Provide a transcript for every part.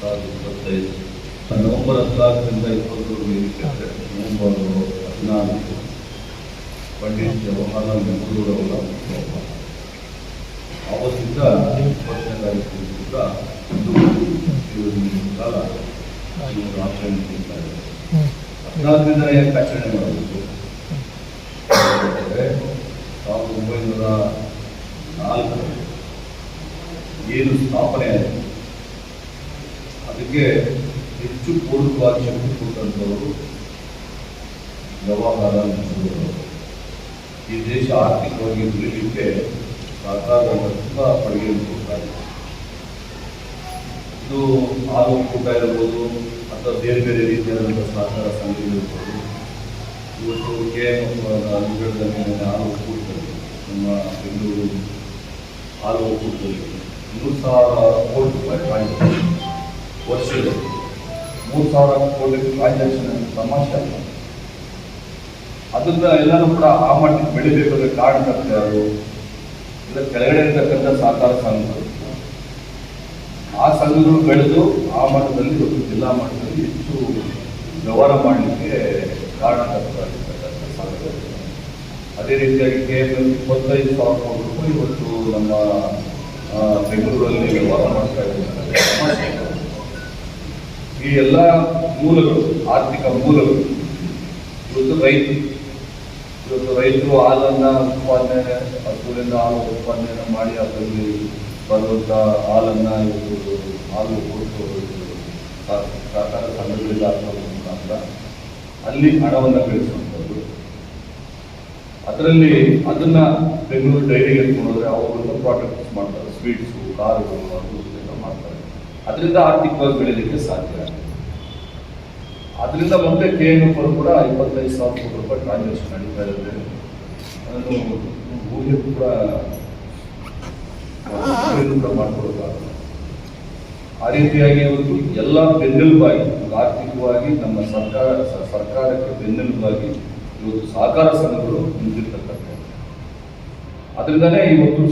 ಸಾವಿರದ ಇಪ್ಪತ್ತೈದು ನವೆಂಬರ್ ಹದಿನಾಲ್ಕರಿಂದ ಇಪ್ಪತ್ತೊಂದು ಇರುತ್ತೆ ನವೆಂಬರ್ ಹದಿನಾಲ್ಕು ಪಂಡಿತ್ ಜವಾಹರ್ಲಾಲ್ ನೆಹರು ಅವರ ಇಪ್ಪತ್ತನೇ ತಾರೀಕು ಕೂಡ ಒಂದು ಕಾಲ ಆಚರಣೆ ಮಾಡ್ತಾ ಇದ್ದಾರೆ ಹದಿನಾಲ್ಕರಿಂದ ಯಾಕೆ ಆಚರಣೆ ಮಾಡಬೇಕು ಸಾವಿರದ ಒಂಬೈನೂರ ನಾಲ್ಕರಲ್ಲಿ ಏನು ಸ್ಥಾಪನೆ ಆಯಿತು ಅದಕ್ಕೆ ಹೆಚ್ಚು ಪೂರ್ವಕವಾಗಿ ಶಕ್ತಿ ಕೊಟ್ಟಂಥವರು ಜವಾಹರಲಾಲ್ ನೆಹರು ಈ ದೇಶ ಆರ್ಥಿಕವಾಗಿ ಬೆಳೀಲಿಕ್ಕೆ ಸಹಕಾರವನ್ನು ತುಂಬ ಕೊಡುಗೆಯನ್ನು ಕೊಡ್ತಾರೆ ಇದು ಹಾಲು ಒಕ್ಕೂಟ ಇರ್ಬೋದು, ಅಥವಾ ಬೇರೆ ಬೇರೆ ರೀತಿಯಾದಂಥ ಸಹಕಾರ ಸಂಘಗಳಿರ್ಬೋದು ಇವತ್ತು ಕೆ ಹೇಳಿದಂಗೆ ಹಾಲು ಒಕ್ಕೂಟದಲ್ಲಿ ನಮ್ಮ ಬೆಂಗಳೂರು ಹಾಲು ಒಕ್ಕೂಟದಲ್ಲಿ ಇನ್ನೂ ಸಾವಿರ ಕೋಟಿ ರೂಪಾಯಿ ವರ್ಷದಲ್ಲಿ ಮೂರು ಸಾವಿರ ಕೋಟಿ ಟ್ರಾನ್ಸಾಕ್ಷನ್ ತಮಾಷೆ ಅಲ್ಲ ಅದನ್ನ ಎಲ್ಲರೂ ಕೂಡ ಆ ಮಟ್ಟಕ್ಕೆ ಬೆಳಿಬೇಕಾದ್ರೆ ಕಾರಣಕರ್ತ ಯಾರು? ಇಲ್ಲ, ಕೆಳಗಡೆ ಇರ್ತಕ್ಕಂಥ ಸಹಕಾರ ಸಂಘಗಳು. ಆ ಸಂಘಗಳು ಬೆಳೆದು ಆ ಮಟ್ಟದಲ್ಲಿ ಇವತ್ತು ಜಿಲ್ಲಾ ಮಟ್ಟದಲ್ಲಿ ಹೆಚ್ಚು ವ್ಯವಹಾರ ಮಾಡಲಿಕ್ಕೆ ಕಾರಣಕರ್ತರಾಗಿರ್ತಕ್ಕಂಥ ಸಂಘಗಳು. ಅದೇ ರೀತಿಯಾಗಿ ಕೆ ಎಂ ಎಲ್ ಇಪ್ಪತ್ತೈದು ಸಾವಿರ ಕೋಟಿ ರೂಪಾಯಿ ಇವತ್ತು ನಮ್ಮ ಬೆಂಗಳೂರಲ್ಲಿ ವ್ಯವಹಾರ ಮಾಡ್ತಾ ಇದ್ದಾರೆ. ಈ ಎಲ್ಲ ಮೂಲಗಳು, ಆರ್ಥಿಕ ಮೂಲಗಳು, ಇವತ್ತು ರೈತರು ಇವತ್ತು ರೈತರು ಹಾಲನ್ನ ಉತ್ಪಾದನೆ ಹಸುವಿನಿಂದ ಹಾಲು ಉತ್ಪಾದನೆಯನ್ನು ಮಾಡಿ ಅದರಲ್ಲಿ ಬರುವಂಥ ಹಾಲನ್ನ ಇವತ್ತು ಹಾಲು ಸಹಕಾರ ಸಂಘಗಳಿಂದ ಮುಖಾಂತರ. ಅಲ್ಲಿ ಹಣವನ್ನು ಗಳಿಸುವಂಥದ್ದು ಅದರಲ್ಲಿ ಅದನ್ನ ಬೆಂಗಳೂರು ಡೈರಿಗೆ ಎತ್ಕೊಂಡೋದ್ರೆ ಅವರು ಪ್ರಾಡಕ್ಟ್ಸ್ ಮಾಡ್ತಾರೆ. ಸ್ವೀಟ್ಸು ಕಾರುಗಳು ಅದು. ಅದರಿಂದ ಆರ್ಥಿಕವಾಗಿ ಬೆಳೀಲಿಕ್ಕೆ ಸಾಧ್ಯ. ಅದರಿಂದ ಮತ್ತೆ ಕೆ ಎನ್ ಎಫ್ ಕೂಡ ಇಪ್ಪತ್ತೈದು ಸಾವಿರ ಕೋಟಿ ರೂಪಾಯಿ ಟ್ರಾನ್ಸಾಕ್ಷನ್ ನಡೀತಾ ಇರುತ್ತೆ. ಅದನ್ನು ಊರಿಗೆ ಕೂಡ ಕೂಡ ಆ ರೀತಿಯಾಗಿ ಒಂದು ಎಲ್ಲ ಬೆನ್ನೆಲುಬಾಗಿ ಆರ್ಥಿಕವಾಗಿ ನಮ್ಮ ಸರ್ಕಾರ, ಸರ್ಕಾರಕ್ಕೆ ಬೆನ್ನೆಲುಬಾಗಿ ಇವತ್ತು ಸಹಕಾರ ಸಂಘಗಳು ನಿಂತಿರ್ತಕ್ಕಂಥ ಅದರಿಂದಲೇ ಇವತ್ತು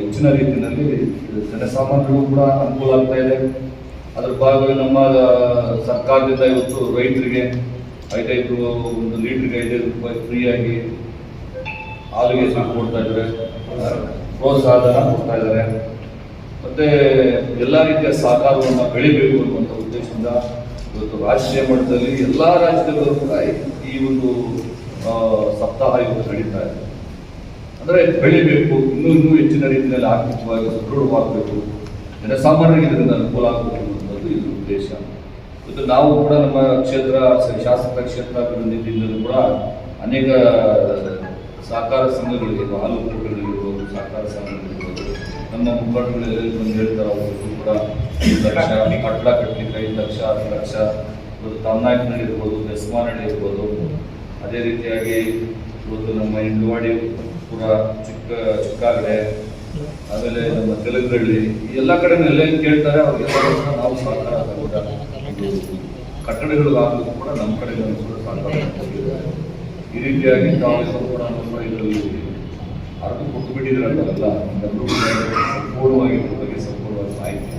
ಹೆಚ್ಚಿನ ರೀತಿಯಲ್ಲಿ ಜನಸಾಮಾನ್ಯರಿಗೂ ಕೂಡ ಅನುಕೂಲ ಆಗ್ತಾ ಇದೆ. ಅದ್ರ ಭಾಗವಾಗಿ ನಮ್ಮ ಸರ್ಕಾರದಿಂದ ಇವತ್ತು ರೈತರಿಗೆ ಐದೈದು ಒಂದು ಲೀಟ್ರಿಗೆ ಐದೈದು ರೂಪಾಯಿ ಫ್ರೀಯಾಗಿ ಹಾಲಿಗೆ ಸಾಕು ಕೊಡ್ತಾ ಇದ್ದಾರೆ. ಪ್ರೋತ್ಸಾಹನ ಕೊಡ್ತಾ ಇದ್ದಾರೆ. ಮತ್ತೆ ಎಲ್ಲ ರೀತಿಯ ಸಹಕಾರವನ್ನು ಬೆಳಿಬೇಕು ಅನ್ನುವಂಥ ಉದ್ದೇಶದಿಂದ ಇವತ್ತು ರಾಷ್ಟ್ರೀಯ ಮಟ್ಟದಲ್ಲಿ ಎಲ್ಲ ರಾಜ್ಯದಲ್ಲೂ ಕೂಡ ಈ ಒಂದು ಸಪ್ತಾಹ ಇವತ್ತು ನಡೀತಾ ಇದೆ. ಅಂದ್ರೆ ಬೆಳಿಬೇಕು, ಇನ್ನೂ ಇನ್ನೂ ಹೆಚ್ಚಿನ ರೀತಿಯಲ್ಲಿ ಆರ್ಥಿಕವಾಗಿ ಸದೃಢವಾಗಬೇಕು. ಜನಸಾಮಾನ್ಯರಿಗೆ ಇದರಿಂದ ಅನುಕೂಲ ಆಗಬೇಕು ಅನ್ನೋದು ಇದು ಉದ್ದೇಶ. ಮತ್ತು ನಾವು ಕೂಡ ನಮ್ಮ ಕ್ಷೇತ್ರ ಶಾಸಕ ಕ್ಷೇತ್ರ ಅಭಿವೃದ್ಧಿ ನಿಧಿಯಿಂದಲೂ ಕೂಡ ಅನೇಕ, ಸಹಕಾರ ಸಂಘಗಳಿಗೆ ಹಾಲು ಒಕ್ಕೂಟಗಳಿರ್ಬೋದು ಸಹಕಾರ ಸಂಘಗಳಿರ್ಬೋದು. ನಮ್ಮ ಮುಖಂಡಗಳೆಲ್ಲ ಬಂದು ಹೇಳ್ತಾರೆ ಅವರು ಕೂಡ ಲಕ್ಷ ಕಟ್ಟಡ ಕಟ್ಟಲಿಕ್ಕೆ ಐದು ಲಕ್ಷ, ಹತ್ತು ಲಕ್ಷ. ಇವತ್ತು ತಮ್ನಾಯ್ಕನಹಳ್ಳಿ ಇರ್ಬೋದು ಇರ್ಬೋದು. ಅದೇ ರೀತಿಯಾಗಿ ಇವತ್ತು ನಮ್ಮ ಇಂಡುವಾಡಿ ಪುರ ಚಿಕ್ಕ ಚಿಕ್ಕಾಗಡೆ ಆಮೇಲೆ ನಮ್ಮ ತೆಲುಗರಳ್ಳಿ ಈ ಎಲ್ಲ ಕಡೆ ಎಲ್ಲ ಕೇಳ್ತಾರೆ, ಅವ್ರಿಗೆಲ್ಲ ನಾವು ಸಹಕಾರ ಕಟ್ಟಡಗಳು ಆಗಲಿಕ್ಕೆ ಕೂಡ ನಮ್ಮ ಕಡೆ ಕೂಡ ಸಹಕಾರ. ಈ ರೀತಿಯಾಗಿ ಕಾಂಗ್ರೆಸ್ ಕೂಡ ನಮ್ಮ ಇದರಲ್ಲಿ ಅರ್ಧ ಕೊಟ್ಟು ಬಿಟ್ಟಿದ್ರಲ್ಲ ಎಲ್ಲರೂ ಸಂಪೂರ್ಣವಾಗಿ ಬಗ್ಗೆ ಸಂಪೂರ್ಣವಾಗಿ ಮಾಹಿತಿ.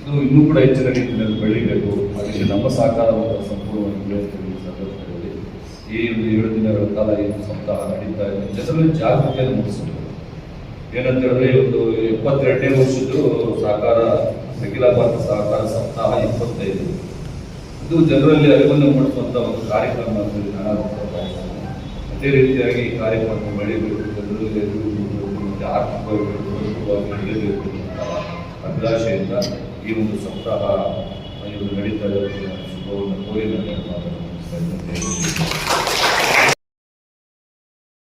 ಇದು ಇನ್ನೂ ಕೂಡ ಹೆಚ್ಚಿನ ರೀತಿಯಲ್ಲಿ ಬೆಳಿಬೇಕು. ಅದಕ್ಕೆ ನಮ್ಮ ಸಹಕಾರವನ್ನು ಸಂಪೂರ್ಣವಾಗಿ ಬೆಳೆಯುತ್ತೆ ಈ ಸಂದರ್ಭದಲ್ಲಿ ಈ ಒಂದು ಏಳು ದಿನಗಳ ಕಾಲ ಏನು ಸಪ್ತಾಹ ನಡೀತಾ ಇದೆ ಜನರಲ್ಲಿ ಜಾಗೃತಿಯನ್ನು ಮೂಡಿಸಬೇಕು ಏನಂತ ಹೇಳಿದ್ರೆ ಇವತ್ತು ಎಪ್ಪತ್ತೆರಡನೇ ವರ್ಷದ್ದು ಸಹಕಾರ ಅಖಿಲ ಭಾರತ ಸಹಕಾರ ಸಪ್ತಾಹ ಇಪ್ಪತ್ತೈದು. ಇದು ಜನರಲ್ಲಿ ಅರಿವನ್ನು ಮೂಡಿಸುವಂತ ಒಂದು ಕಾರ್ಯಕ್ರಮ ಅಂತ ನಾನು. ಅದೇ ರೀತಿಯಾಗಿ ಈ ಕಾರ್ಯಕ್ರಮ ಬೆಳೆಯಬೇಕು ಜನರಲ್ಲಿ ಮತ್ತೆ ಆರ್ಥಿಕವಾಗಿ ನಡೆಯಬೇಕು ಅನ್ನುವಂತಹ ಅಭಿಲಾಷೆಯಿಂದ ಈ ಒಂದು ಸಪ್ತಾಹ ನಡೀತಾ ಇರೋದಕ್ಕೆ ನಾನು ಶುಭವನ್ನು ಕೋರಿ ನಾನು Mas não tem